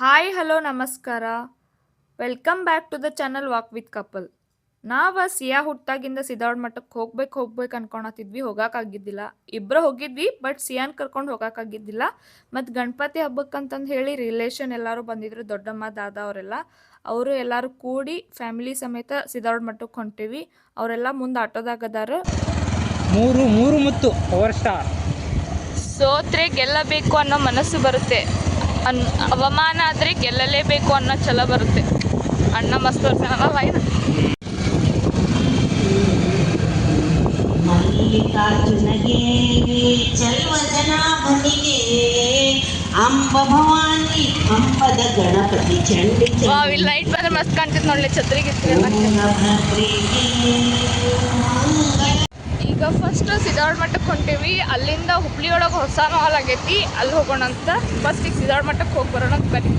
Hi hello ನಮಸ್ಕಾರ. Welcome back to the channel walk with couple. ನಾವ ಸಿಯಾ ಹುಟ್ಟಾಗಿಂದ ಸಿದ್ದಾಡ್ ಮಠಕ್ಕೆ ಹೋಗ್ಬೇಕು ಹೋಗ್ಬೇಕು ಅನ್ಕೊಳತಿದ್ವಿ ಹೋಗಕ್ಕಾಗಿದ್ದಿಲ್ಲ ಇಬ್ಬರು ಹೋಗಿದ್ವಿ ಬಟ್ ಸಿಯಾನ್ ಕರ್ಕೊಂಡು ಹೋಗೋಕ್ಕಾಗಿದ್ದಿಲ್ಲ ಮತ್ತು ಗಣಪತಿ ಹಬ್ಬಕ್ಕಂತಂದು ಹೇಳಿ ರಿಲೇಷನ್ ಎಲ್ಲರೂ ಬಂದಿದ್ರು ದೊಡ್ಡಮ್ಮ ದಾದ ಅವರೆಲ್ಲ. ಅವರು ಎಲ್ಲರೂ ಕೂಡಿ ಫ್ಯಾಮಿಲಿ ಸಮೇತ ಸಿದ್ದಾಡ್ ಮಠಕ್ಕೆ ಹೊಂಟಿವಿ. ಅವರೆಲ್ಲ ಮುಂದೆ ಆಟೋದಾಗದಾರ. ಮೂರು ಮೂರು ಮತ್ತು ಪವರ್ ಸ್ಟಾರ್ ಸೋತ್ರೆ ಗೆಲ್ಲಬೇಕು ಅನ್ನೋ ಮನಸ್ಸು ಬರುತ್ತೆ. ಅನ್ ಅವಮಾನ ಆದರೆ ಗೆಲ್ಲಲೇಬೇಕು ಅನ್ನೋ ಛಲ ಬರುತ್ತೆ. ಅಣ್ಣ ಮಸ್ತ್ ಬರ್ತಾನಲ್ಲ ಲೈನ್ ಮಲ್ಲಿಕಾರ್ಜುನಗೆ ಚೆಲ್ವ ಜನ ಬನಿಗೆ ಅಂಬ ಭವಾನಿ ಅಂಬದ ಗಣಪತಿ ಚಂಡಿ ವಾವ್ ಇಲ್ಲಿ ಲೈಟ್ ಬಂದ್ರೆ ಮಸ್ತ್ ಕಾಣ್ತೈತೆ ನೋಡ್ಲಿ ಛತ್ರಿಗೆ ಈಗ ಫಸ್ಟ್ ಸಿದ್ದಾಳ್ ಮಠಕ್ಕೆ ಹೊಂಟೀವಿ. ಅಲ್ಲಿಂದ ಹುಬ್ಳಿ ಒಳಗೆ ಹೊಸ ಮಾಲ್ ಆಗೈತಿ. ಅಲ್ಲಿ ಹೋಗೋಣ ಅಂತ ಫಸ್ಟ್ ಈಗ ಸಿದ್ದಾಳ್ ಮಠಕ್ಕೆ ಹೋಗಿ ಬರೋಣ ಅಂತ ಬನ್ನಿ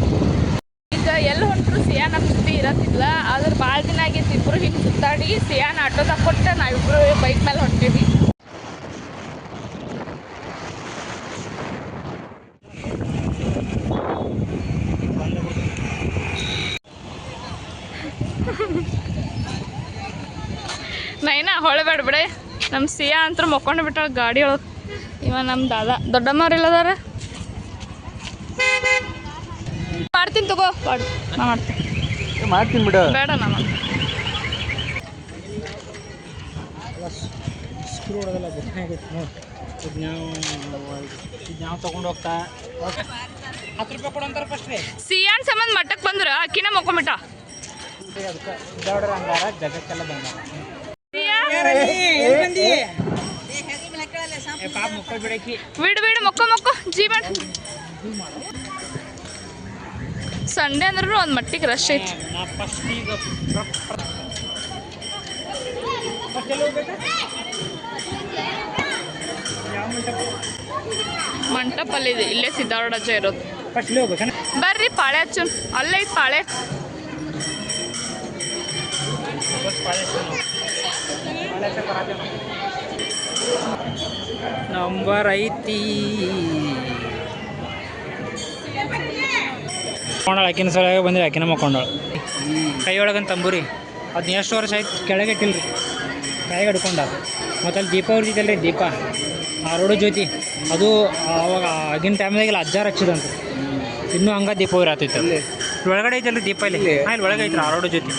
ಈಗ ಎಲ್ಲಿ ಹೊಂಟ್ರು ಸಿಯಾನ್ ನಮ್ಮ ಜೊತೆ ಇರೋದಿಲ್ಲ ಆದ್ರೆ ಭಾಳ ದಿನ ಆಗೈತಿ ಇಬ್ರು ಹಿಂಗೆ ಸುತ್ತಾಡಿ ಸಿಯಾನ್ ಆಟೋದಾಗ ಕೊಟ್ಟ ನಾವಿಬ್ರು ಬೈಕ್ ಮೇಲೆ ಹೊಂಟೀವಿ. ನೈನಾ, ಹೊಳಬೇಡ ಬಿಡೆ. ನಮ್ಮ ಸಿಯಾ ಅಂತ ಮಕ್ಕೊಂಡು ಬಿಟ್ಟಾಳ ಗಾಡಿ ಒಳಗೆ. ಇವ ನಮ್ಮ ದಾದ. ದೊಡ್ಡಮ್ಮವ್ರಿಲ್ಲದಾರ ಮಾಡ್ತೀನಿ ತಗೋ. ಪಾಡು ನಾ ಮಾಡ್ತೀನಿ. ಮಾಡ್ತೀನಿ ಬಿಡ. ಬೇಡ ನಾ ಸಿಯಾನ್ ಸಂಬಂಧ ಮಟ್ಟಕ್ಕೆ ಬಂದ್ರ ಅಕ್ಕಿನ ಮಕ್ಕೊಂಬಿಟ್ಟ ಜಗಕ್ಕೆಲ್ಲ ಬಂದಾರ. ಬಿಡು ಬಿಡು ಮಕ್ಕೋ ಮಕ್ಕೋ ಜೀ ಮಾಡ ಸಂಡೆ ಅಂದ್ರೂ ಒಂದು ಮಟ್ಟಿಗೆ ರಶ್ ಐತಿ. ನಾ ಫಸ್ಟ್ ಈಗ ಫಸ್ಟ್ ಎಲ್ಲಿ ಹೋಗ್ಬೇಕಾ? ಯಾವ ಮಂಟಪ? ಮಂಟಪ ಅಲ್ಲಿದೆ ಇಲ್ಲೇ ಸಿದ್ದಾರೂಢ ಇರೋದು. ಬರ್ರಿ ಪಾಳೆ ಹಚ್ಚು. ಅಲ್ಲೇ ಐತಿ ಪಾಳೆ. ಪಾಳೆ ನಂಬರ್ ಐತಿ ಮಕ್ಕೊಂಡಾಳ ಆಕಿನ ಸಲುವಾಗಿ ಬಂದಿರಿ ಆಕಿನ ಮಕ್ಕೊಂಡಾಳ ಕೈ ಒಳಗಂತ ತಂಬೂರಿ. ಅದನ್ನ ಎಷ್ಟು ವರ್ಷ ಆಯ್ತು ಕೆಳಗೆ ಇಟ್ಟಿಲ್ರಿ ಕೈಗೆ ಹಿಡ್ಕೊಂಡ ಮತ್ತೆ ಅಲ್ಲಿ ದೀಪ ಉರ್ದಿದ್ದಲ್ರಿ ದೀಪ. ಆರೋಡು ಜ್ಯೋತಿ. ಅದು ಅವಾಗ ಆಗಿನ ಟೈಮ್ದಾಗೆಲ್ಲ ಅಜ್ಜಾರು ಹಚ್ಚಿದಂತ. ಇನ್ನೂ ಹಂಗ ದೀಪ ಉರಿ ಆತೈತೆ ಒಳಗಡೆ ಐತಲ್ರಿ ದೀಪ ಇಲ್ಲಿ? ಹಾಂ ಇಲ್ಲಿ ಒಳಗೆ ಐತ್ರಿ ಆರೋಡು ಜ್ಯೋತಿ.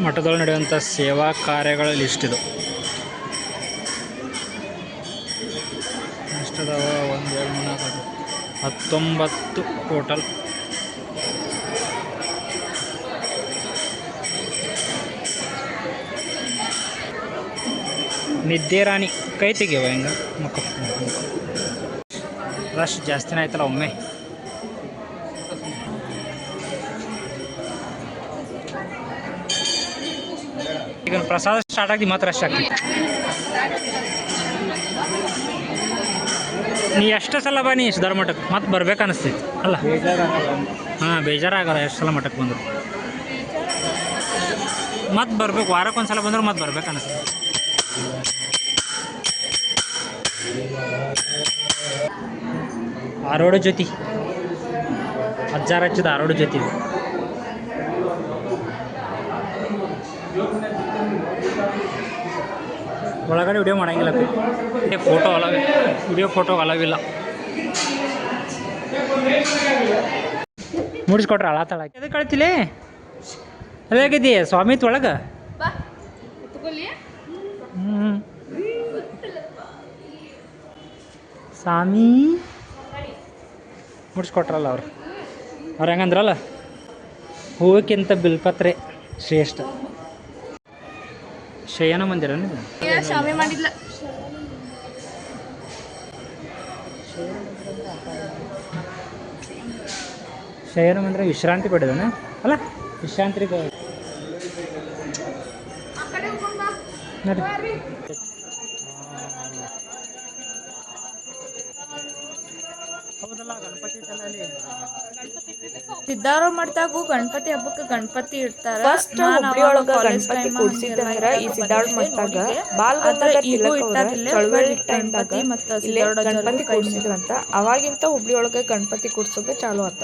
ಮಠದೊಳಗೆ ನಡೆಯುವಂಥ ಸೇವಾ ಕಾರ್ಯಗಳ ಲಿಸ್ಟ್ ಇದು. ಎಷ್ಟದಾವ ಒಂದು, ಎರಡು, ಮೂರು, ನಾಲ್ಕು. ಹತ್ತೊಂಬತ್ತು ಟೋಟಲ್ ನಿದ್ದೆ ರಾಣಿ ಕೈ ತೆಗಿಯವ ಹಿಂಗೆ? ಮಕ್ಕ ರಶ್ ಜಾಸ್ತಿನೇ ಆಯ್ತಲ್ಲ ಒಮ್ಮೆ. ಈಗ ಪ್ರಸಾದ ಸ್ಟಾರ್ಟ್ ಆಗಿ ಮಾತ್ರ ರಶ್ ಆಗ್ತೈತಿ ನೀ ಎಷ್ಟು ಸಲ ಬನ್ನಿ ಸಿದ್ಧಾರ ಮಠಕ್ಕೆ ಮತ್ತೆ ಬರ್ಬೇಕು ಅನಿಸ್ತೈತಿ ಅಲ್ಲ. ಹಾ, ಬೇಜಾರಾಗಲ್ಲ ಎಷ್ಟು ಸಲ ಮಠಕ್ಕೆ ಬಂದ್ರು. ಮತ್ತೆ ಬರ್ಬೇಕು ವಾರಕ್ಕೆ ಒಂದು ಸಲ ಬಂದ್ರೆ ಮತ್ತೆ ಬರ್ಬೇಕು ಅನಿಸ್ತೈತಿ ಆರೋಡು ಜ್ಯೋತಿ. ಅಜ್ಜಾರ ಹಚ್ಚಿದ ಆರೋಡು ಜೊತೆ ಒಳಗಡೆ ವಿಡಿಯೋ ಮಾಡಂಗಿಲ್ಲ ಫೋಟೋ ಅಲವೇ ವಿಡಿಯೋ ಫೋಟೋ ಅಲವಿಲ್ಲ ಮುಡಿಸ್ಕೊಟ್ರೆ ತಳ ಎದಕ್ಕೆ ಕಳ್ತಿಲಿ ಅದಾಗಿದ್ದಿ ಸ್ವಾಮಿತ್ ಒಳಗೆ? ಹ್ಞೂ ಸ್ವಾಮಿ. ಮುಡಿಸ್ಕೊಟ್ರಲ್ಲ ಅವ್ರು. ಅವ್ರು ಹೆಂಗಂದ್ರಲ್ಲ? ಹೂವಕ್ಕಿಂತ ಬಿಲ್ಪತ್ರೆ ಶ್ರೇಷ್ಠ. ಶಯನ ಮಂದಿರ ಶಾಮಿ ಶಯನ ಮಂದಿರ ವಿಶ್ರಾಂತಿ ಪಡೆದಾನೆ ಅಲ್ಲ ವಿಶ್ರಾಂತಿ ನೋಡಿ. ಹೌದಲ್ಲ ಮಠದಾಗು ಗಣಪತಿ ಹಬ್ಬಕ್ಕೆ ಗಣಪತಿ ಇಡ್ತಾರ. ಫಸ್ಟ್ ಒಳಗ ಗಣಪತಿ ಕೂಡ್ಸಿದ್ರ ಈ ಸಿದ್ಧಾರ ಮಠದಾಗ. ಬಾಲ್ ಗಂಗಾಧರ ತಿಲಕ್ ಚಳವಳಿ ಟೈಮ್ದಾಗ ಗಣಪತಿ ಮತ್ತು ಗಣಪತಿ ಕೂಡ್ಸಿದ್ರಂತ ಅವಾಗಿಂತ ಹುಬ್ಳಿ ಒಳಗ ಗಣಪತಿ ಕೂಡ್ಸೋದು ಚಾಲು ಆತ.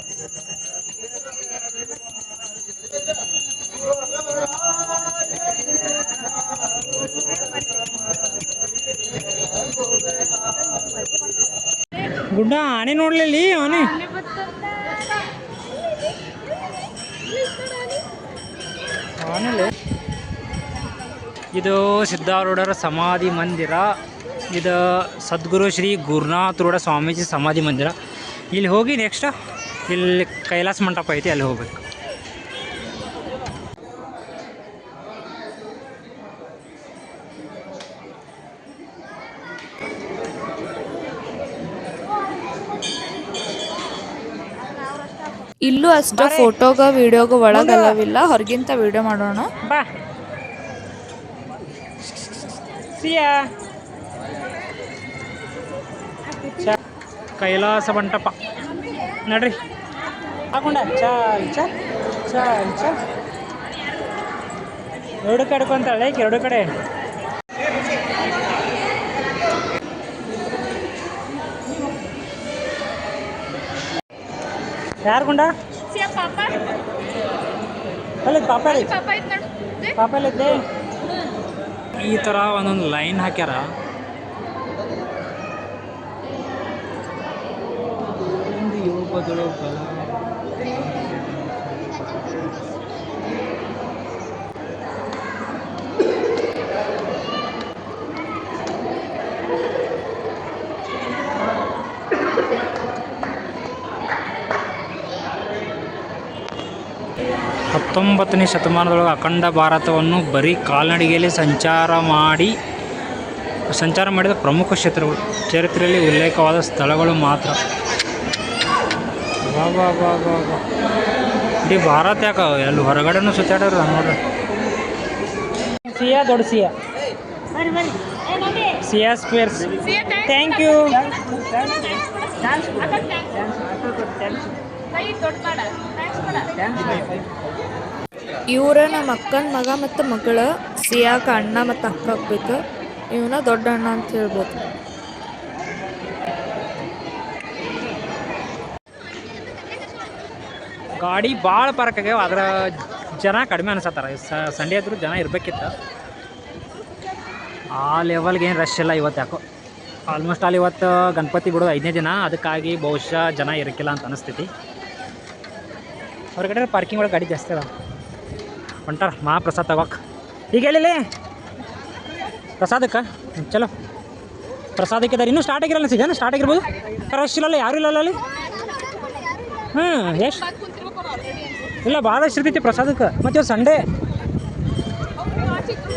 ಗುಡ್ಡ ಆನೆ ನೋಡ್ಲಿ ಆನೆ. ಆನೆಲೆ. ಇದು ಸಿದ್ಧಾರೂಢರ ಸಮಾಧಿ ಮಂದಿರ. ಇದು ಸದ್ಗುರು ಶ್ರೀ ಗುರುನಾಥರೂಢ ಸ್ವಾಮೀಜಿ ಸಮಾಧಿ ಮಂದಿರ. ಇಲ್ಲಿ ಹೋಗಿ ನೆಕ್ಸ್ಟ್ ಇಲ್ಲಿ ಕೈಲಾಸ ಮಂಟಪ ಐತಿ ಅಲ್ಲಿ ಹೋಗ್ಬೇಕು. ಇಲ್ಲೂ ಅಷ್ಟ ಫೋಟೋಗ ವಿಡಿಯೋಗ ಒಳಗಲ್ಲವಿಲ್ಲ ಹೊರಗಿಂತ ವಿಡಿಯೋ ಮಾಡೋಣ. ಬಾ. ಕೈಲಾಸ ಮಂಟಪ. ನಡ್ರಿ. ಹಾಕೊಂಡ. ಚಾ ಚ ಚಾ ಚ. ಎರಡು ಕಡೆ ಕೊಂತಾಳೆ ಎರಡು ಕಡೆ. ಯಾರು ಗುಂಡ? ಅಲ್ಲ ಪಾಪ ಅಲ್ಲಿ ಪಾಪ ಎಲ್ಲಿದ್ದೆ ಈ ತರ ಒಂದೊಂದು ಲೈನ್ ಹಾಕ್ಯಾರ. ಒಂದು ಯೋಗದಳು ಬಲ ಹತ್ತೊಂಬತ್ತನೇ ಶತಮಾನದೊಳಗೆ ಅಖಂಡ ಭಾರತವನ್ನು ಬರೀ ಕಾಲ್ನಡಿಗೆಯಲ್ಲಿ ಸಂಚಾರ ಮಾಡಿ ಸಂಚಾರ ಮಾಡಿದ ಪ್ರಮುಖ ಕ್ಷೇತ್ರಗಳು. ಚರಿತ್ರೆಯಲ್ಲಿ ಉಲ್ಲೇಖವಾದ ಸ್ಥಳಗಳು ಮಾತ್ರ. ವಾ ವಾ ವಾ ವಾ ವಾ. ಇಡೀ ಭಾರತ ಯಾಕ ಎಲ್ಲಿ ಹೊರಗಡೆನೂ ಸುತ್ತಾಡ್ರ ನೋಡ್ರಿ. ಸಿಯಾ ದೊಡ್ಡ ಸಿಯಾ. ಸಿಯಾ ಸ್ಕ್ವೇರ್ಸ್ ಥ್ಯಾಂಕ್ ಯು ಇವ್ರ ನಮ್ಮ ಅಕ್ಕನ ಮಗ ಮತ್ತು ಮಗಳ, ಸಿಯಾಕ ಅಣ್ಣ ಮತ್ತು ಅಕ್ಕ ಆಗ್ಬೇಕು. ಇವನ ದೊಡ್ಡ ಅಣ್ಣ ಅಂತ ಹೇಳ್ಬೋದು. ಗಾಡಿ ಭಾಳ ಪಾರ್ಕ್ ಆಗ್ಯಾವ ಅದರ ಜನ ಕಡಿಮೆ ಅನ್ಸತ್ತಾರ. ಸಂಡೇ ಆದರೂ ಜನ ಇರಬೇಕಿತ್ತು. ಆ ಲೆವೆಲ್ಗೆ ಏನು ರಶ್ ಇಲ್ಲ ಇವತ್ತು ಯಾಕೋ. ಆಲ್ಮೋಸ್ಟ್ ಅಲ್ಲಿ ಇವತ್ತು ಗಣಪತಿ ಬಿಡೋದು ಐದನೇ ದಿನ, ಅದಕ್ಕಾಗಿ ಬಹುಶಃ ಜನ ಇರಕ್ಕಿಲ್ಲ ಅಂತ ಅನಿಸ್ತೈತಿ. ಹೊರಗಡೆ ಪಾರ್ಕಿಂಗ್ ಒಳಗೆ ಗಾಡಿ ಜಾಸ್ತಿ ಅದ ಹೊಂಟಾರ ಮಹಾಪ್ರಸಾದ್ ತಗೋಕ್. ಈಗ ಹೇಳಿಲ್ಲ ಪ್ರಸಾದಕ್ಕೆ? ಚಲೋ. ಪ್ರಸಾದಕ್ಕೆ ಇದಾರೆ. ಇನ್ನೂ ಸ್ಟಾರ್ಟ್ ಆಗಿರಲ್ಲ ಸೀಸನ್ ಸ್ಟಾರ್ಟ್ ಆಗಿರ್ಬೋದು? ರಶ್ ಇಲ್ಲಲ್ಲ, ಯಾರು ಇಲ್ಲಲ್ಲ ಅಲ್ಲಿ? ಹ್ಞೂ ಎಷ್ಟು ಇಲ್ಲ ಭಾಳಷ್ಟು ಇರ್ತೈತಿ ಪ್ರಸಾದಕ್ಕೆ. ಮತ್ತು ಸಂಡೇ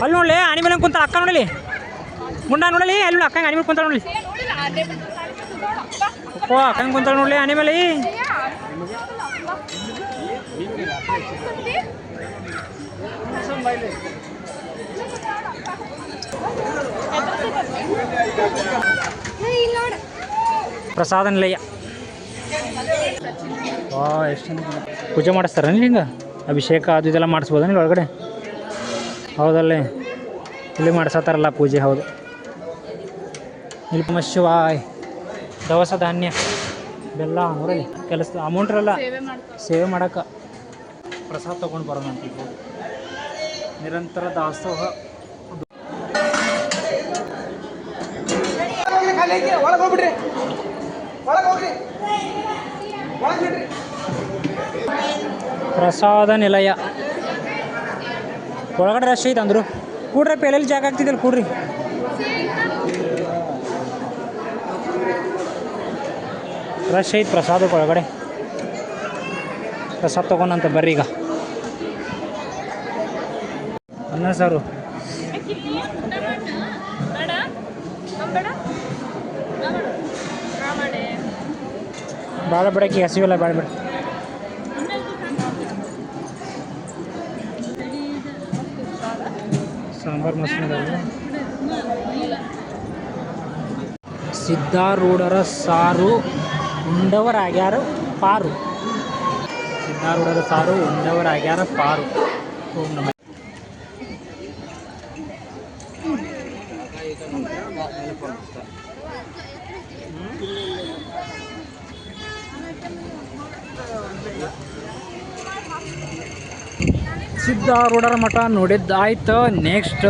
ಅಲ್ಲಿ ನೋಡಲಿ ಆನಿ ಮೇಲೆ ಕುಂತ ಅಕ್ಕ ನೋಡಲಿ. ಮುಂಡ ನೋಡಲಿ. ಅಲ್ಲಿ ನೋಡಿ ಆನಿ ಮೇಲೆ ಕುಂತ ನೋಡಲಿ. ಓ, ಅಕ್ಕಂಗೆ ಕುಂತ ನೋಡಲಿ ಆನಿ ಮೇಲೆ ಪ್ರಸಾದ ನಿಲಯ. ವಾ ಎಷ್ಟು ಚಂದ ಪೂಜೆ ಮಾಡಿಸ್ತಾರ ಹಿಂಗೆ? ಅಭಿಷೇಕ ಅದು ಇದೆಲ್ಲ ಮಾಡಿಸ್ಬೋದ ಇಲ್ಲಿ ಒಳಗಡೆ? ಹೌದಲ್ಲೇ. ಇಲ್ಲಿ ಮಾಡಿಸತ್ತಾರಲ್ಲ ಪೂಜೆ ಹೌದು. ಇಲ್ಲಿ ಶಿವಾಯ್. ದವಸ ಧಾನ್ಯ. ಬೆಲ್ಲ ಊರಲ್ಲಿ ಕೆಲಸ ಅಮೌಂಟ್ ಇರಲ್ಲ ಸೇವೆ ಮಾಡಕ್ಕೆ. ಪ್ರಸಾದ ತೊಗೊಂಡು ಬರೋಣ ಅಂತ. ನಿರಂತರ ದಾಸೋಹ. ಒಳಗೆ ಹೋಗ್ಬಿಡ್ರಿ. ಒಳಗೆ ಹೋಗ್ರಿ. ಒಳಗೆ ಬಿಡ್ರಿ. ಪ್ರಸಾದ ನಿಲಯ. ಒಳಗಡೆ ರಶ್ ಐತೆ ಅಂದರು. ಕೂಡ್ರಿ ಪೆಲೆಲ್ಲಿ ಜಾಗ ಆಗ್ತಿದ್ದಲ್ಲ ಕೂಡ್ರಿ. ರಶ್ ಐತೆ ಪ್ರಸಾದಕ್ಕೆ ಒಳಗಡೆ. ಪ್ರಸಾದ ತೊಗೊಂಡಂತ ಬರ್ರಿ ಈಗ ಅನ್ನ ಸಾರು. ಭಾಳ ಬಿಡಕ್ಕೆ ಹಸಿವಿಲ್ಲ ಭಾಳ ಬಿಡ ಸಾಂಬಾರು ಮಸಾಲೆ. ಸಿದ್ಧಾರೂಢರ ಸಾರು, ಉಂಡವರಾಗ್ಯಾರ ಪಾರು. ಸಿದ್ಧಾರೂಢರ ಸಾರು ಉಂಡವರ ಆಗ್ಯಾರ ಪಾರು. ಓಂ ನಮ. ಸಿದ್ಧಾರೂಢರ ಮಠ ನೋಡಿದ್ದಾಯ್ತು. ನೆಕ್ಸ್ಟ್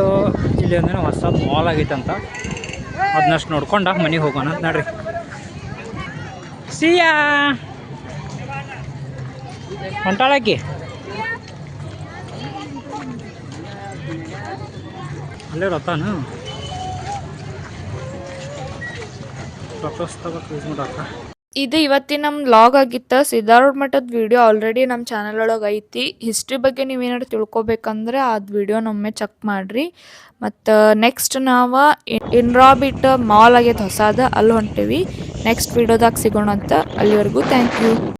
ಇಲ್ಲಿ ಅಂದ್ರೆ ಹೊಸ ಮಾಲ್ ಆಗೈತಂತ. ಅದನ್ನಷ್ಟು ನೋಡ್ಕೊಂಡ ಮನೆಗೆ ಹೋಗೋಣ ನೋಡ್ರಿ. ಸಿಯಾ ಹೊಂಟಾಳಕಿ ಅಲ್ಲೇ ರೊತ್ತಾನು ಇದು ಇವತ್ತಿನ ನಮ್ಮ ಲಾಗ್ ಆಗಿತ್ತ. ಸಿದ್ಧಾರೂಢ ಮಠದ ವಿಡಿಯೋ ಆಲ್ರೆಡಿ ನಮ್ಮ ಚಾನಲ್ ಒಳಗೆ ಐತಿ. ಹಿಸ್ಟ್ರಿ ಬಗ್ಗೆ ನೀವೇನಾರು ತಿಳ್ಕೊಬೇಕಂದ್ರೆ ಅದ್ ವಿಡಿಯೋ ನಮ್ಮೆ ಚೆಕ್ ಮಾಡ್ರಿ. ಮತ್ತು ನೆಕ್ಸ್ಟ್ ನಾವು ಇನ್ರಾಬಿಟ್ ಮಾಲ್ ಆಗೈತೆ ಹೊಸಾದ, ಅಲ್ಲಿ ಹೊಂಟೀವಿ. ನೆಕ್ಸ್ಟ್ ವಿಡಿಯೋದಾಗ ಸಿಗೋಣ ಅಂತ ಅಲ್ಲಿವರೆಗೂ ಥ್ಯಾಂಕ್ ಯು